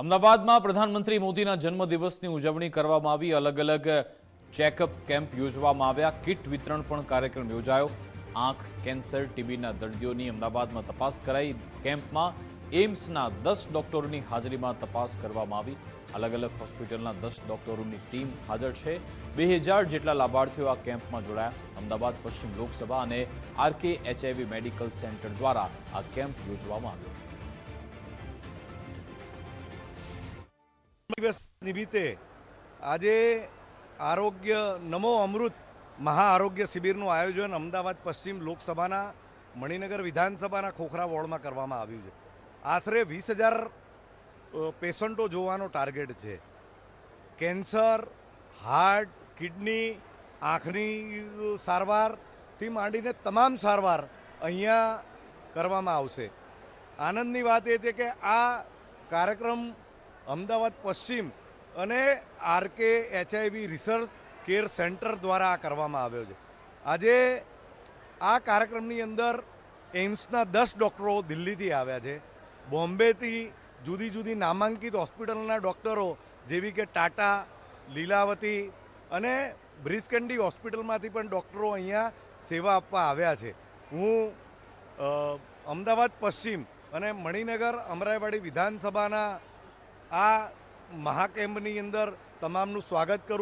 અમદાવાદમાં પ્રધાનમંત્રી મોદીના જન્મદિવસની ઉજવણી કરવામાં આવી. અલગ અલગ ચેકઅપ કેમ્પ યોજવામાં આવ્યા. કિટ વિતરણ પણ કાર્યક્રમ યોજાયો. આંખ, કેન્સર, ટીબીના દર્દીઓની અમદાવાદમાં તપાસ કરાઈ. કેમ્પમાં એમ્સના દસ ડોક્ટરોની હાજરીમાં તપાસ કરવામાં આવી. અલગ અલગ હોસ્પિટલના દસ ડોક્ટરોની ટીમ હાજર છે. બે હજાર જેટલા લાભાર્થીઓ આ કેમ્પમાં જોડાયા. અમદાવાદ પશ્ચિમ લોકસભા અને આરકે એચઆઈવી મેડિકલ સેન્ટર દ્વારા આ કેમ્પ યોજવામાં આવ્યો. દિવસ નિમિત્તે આજે આરોગ્ય નમો અમૃત મહાઆરોગ્ય શિબિરનું આયોજન અમદાવાદ પશ્ચિમ લોકસભાના મણિનગર વિધાનસભાના ખોખરા વોર્ડમાં કરવામાં આવ્યું છે. આશરે વીસ હજાર પેશન્ટો જોવાનો ટાર્ગેટ છે. કેન્સર, હાર્ટ, કિડની, આંખની સારવારથી માંડીને તમામ સારવાર અહીંયા કરવામાં આવશે. આનંદની વાત એ છે કે આ કાર્યક્રમ અમદાવાદ પશ્ચિમ અને RK HIV research care centre દ્વારા આ કરવામાં આવ્યો છે. આજે આ કાર્યક્રમની અંદર એમ્સના દસ ડૉક્ટરો દિલ્હીથી આવ્યા છે. બોમ્બેથી જુદી જુદી નામાંકિત હોસ્પિટલના ડૉક્ટરો જેવી કે ટાટા, લીલાવતી અને બ્રિસકંડી હોસ્પિટલમાંથી પણ ડૉક્ટરો અહીંયા સેવા આપવા આવ્યા છે. હું અમદાવાદ પશ્ચિમ અને મણિનગર, અમરાઈવાડી વિધાનસભાના આ મહાકેમ્પની અંદર તમામનું સ્વાગત કરું